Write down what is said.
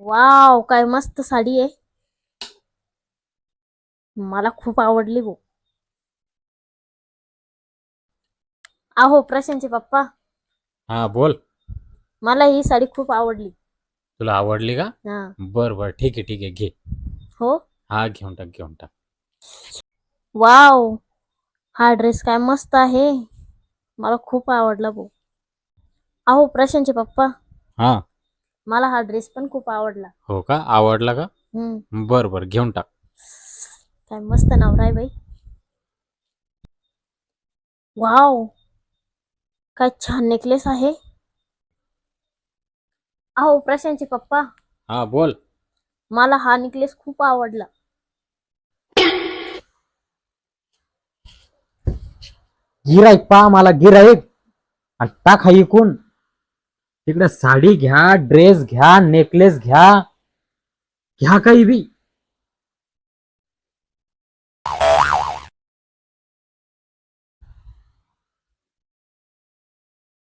Wow काय मस्त साडी आहे. मला खूप आवडली भाऊ अहो प्रशांतचे पप्पा. हा बोल. मला ही साडी खूप आवडली. तुला आवडली का? हा. बर बर. ठीक आहे ठीक आहे. घे. हो? हा घेऊन टाक घेऊन टाक. वाव. हा ड्रेस काय मस्त आहे. मला खूप आवडला भाऊ अहो प्रशांतचे पप्पा. हा. मला हा ड्रेस पण खूप आवडला. हो का? आवडला का? हम्म. बर बर. घेऊन टाक. काय मस्त नवरा आहे बाई. वाव! काय छान नेकलेस आहे. अहो प्रशांतचे पप्पा. हा बोल. मला हा नेकलेस खूप आवडला. गिराईक पा मला गिराईक आणि टाक हा इकून. तिकडे साडी घ्या ड्रेस घ्या नेकलेस घ्या. घ्या काही बी.